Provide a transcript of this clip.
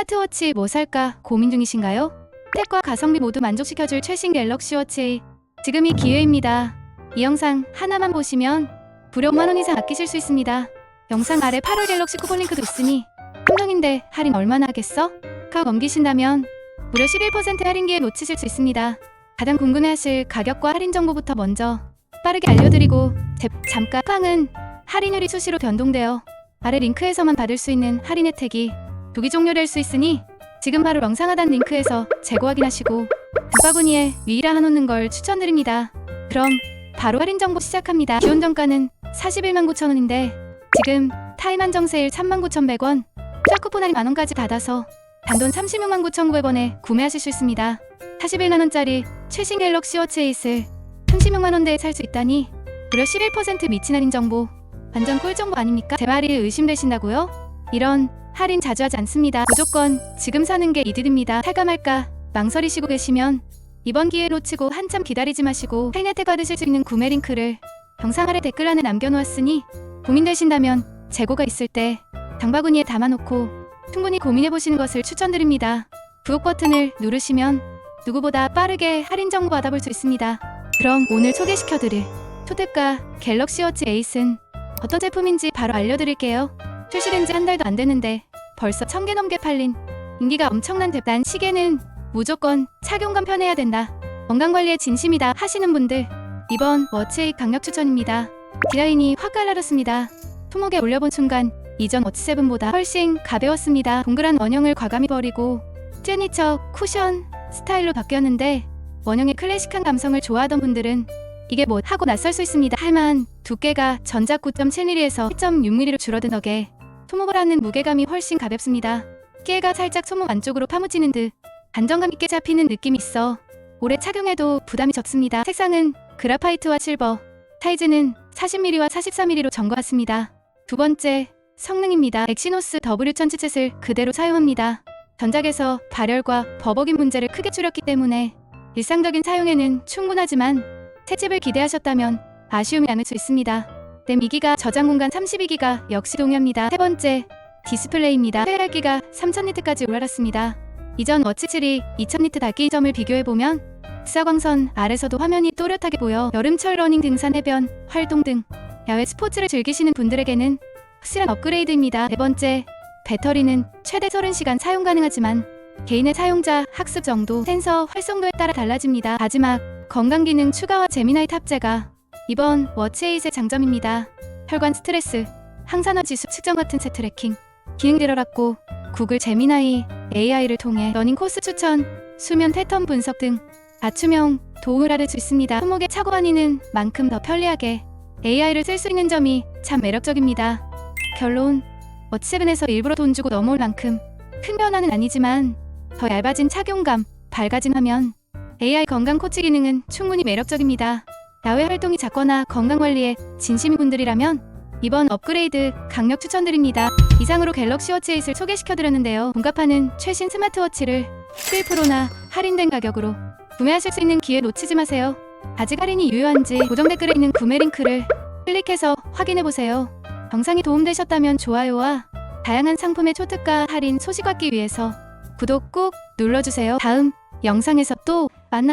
스마트워치 뭐 살까 고민 중이신가요? 택과 가성비 모두 만족시켜줄 최신 갤럭시 워치. 지금이 기회입니다. 이 영상 하나만 보시면 무려 5만원 이상 아끼실 수 있습니다. 영상 아래 8월 갤럭시 쿠폰 링크도 있으니 한정인데 할인 얼마나 하겠어? 카 넘기신다면 무려 11% 할인 기회 놓치실 수 있습니다. 가장 궁금해하실 가격과 할인 정보부터 먼저 빠르게 알려드리고 제- 잠깐 팡은 할인율이 수시로 변동되어 아래 링크에서만 받을 수 있는 할인 혜택이 두개 종료될 수 있으니 지금 바로 영상 하단 링크에서 재고 확인하시고 두바구니에 위라 해놓는 걸 추천드립니다. 그럼 바로 할인 정보 시작합니다. 기본 정가는 41만 9천 원인데 지금 타임 한정 세일 3만 9,100원, 짝쿠폰 할인 만원까지 받아서 단돈 36만 9,900원에 구매하실 수 있습니다. 41만 원짜리 최신 갤럭시 워치 에이스를 36만 원대에 살 수 있다니 무려 11% 미친 할인 정보 완전 꿀 정보 아닙니까? 제 말이 의심되신다고요? 이런 할인 자주 하지 않습니다. 무조건 지금 사는 게 이득입니다. 말까 망설이시고 계시면 이번 기회 놓치고 한참 기다리지 마시고 할인 혜택 받으실 수 있는 구매 링크를 영상 아래 댓글란에 남겨놓았으니 고민되신다면 재고가 있을 때 장바구니에 담아놓고 충분히 고민해보시는 것을 추천드립니다. 구독 버튼을 누르시면 누구보다 빠르게 할인 정보 받아볼 수 있습니다. 그럼 오늘 소개시켜드릴 초특가 갤럭시 워치 에이스는 어떤 제품인지 바로 알려드릴게요. 출시된 지 한 달도 안 됐는데 벌써 천 개 넘게 팔린 인기가 엄청난 제단 시계는 무조건 착용감 편해야 된다. 건강관리에 진심이다 하시는 분들 이번 워치에이 강력 추천입니다. 디자인이 확 갈라졌습니다. 품목에 올려본 순간 이전 워치7보다 훨씬 가벼웠습니다. 동그란 원형을 과감히 버리고 시그니처 쿠션 스타일로 바뀌었는데 원형의 클래식한 감성을 좋아하던 분들은 이게 뭐 하고 낯설 수 있습니다. 하지만 두께가 전작 9.7mm에서 1.6mm로 줄어든 덕에 하는 무게감이 훨씬 가볍습니다. 끼가 살짝 손목 안쪽으로 파묻히는 듯 안정감 있게 잡히는 느낌이 있어 오래 착용해도 부담이 적습니다. 색상은 그라파이트와 실버, 사이즈는 40mm와 43mm로 정거했습니다. 두 번째, 성능입니다. 엑시노스 W1000 칩셋을 그대로 사용합니다. 전작에서 발열과 버벅임 문제를 크게 줄였기 때문에 일상적인 사용에는 충분하지만 새 칩을 기대하셨다면 아쉬움이 남을 수 있습니다. 램 2기가 저장 공간 32기가 역시 동의합니다. 세 번째, 디스플레이입니다. 회열기가 3000니트까지 올라갔습니다. 이전 워치 7이 2000니트 닫기 점을 비교해보면 직사광선 아래서도 화면이 또렷하게 보여 여름철 러닝 등산 해변, 활동 등 야외 스포츠를 즐기시는 분들에게는 확실한 업그레이드입니다. 네 번째, 배터리는 최대 30시간 사용 가능하지만 개인의 사용자 학습 정도, 센서 활성도에 따라 달라집니다. 마지막, 건강 기능 추가와 재미나이 탑재가 이번 워치에잇의 장점입니다. 혈관 스트레스, 항산화 지수 측정 같은 새 트래킹, 기능 들어갔고 구글 제미나이 AI를 통해 러닝 코스 추천, 수면 패턴 분석 등 맞춤형 도움을 받을 수 있습니다. 손목에 차고 다니는 만큼 더 편리하게 AI를 쓸 수 있는 점이 참 매력적입니다. 결론 워치7에서 일부러 돈 주고 넘어올 만큼 큰 변화는 아니지만 더 얇아진 착용감, 밝아진 화면, AI 건강 코치 기능은 충분히 매력적입니다. 야외 활동이 작거나 건강관리에 진심인 분들이라면 이번 업그레이드 강력 추천드립니다. 이상으로 갤럭시 워치 8을 소개시켜드렸는데요. 본가파는 최신 스마트워치를 11%나 할인된 가격으로 구매하실 수 있는 기회 놓치지 마세요. 아직 할인이 유효한지 고정 댓글에 있는 구매 링크를 클릭해서 확인해보세요. 영상이 도움되셨다면 좋아요와 다양한 상품의 초특가 할인 소식 받기 위해서 구독 꼭 눌러주세요. 다음 영상에서 또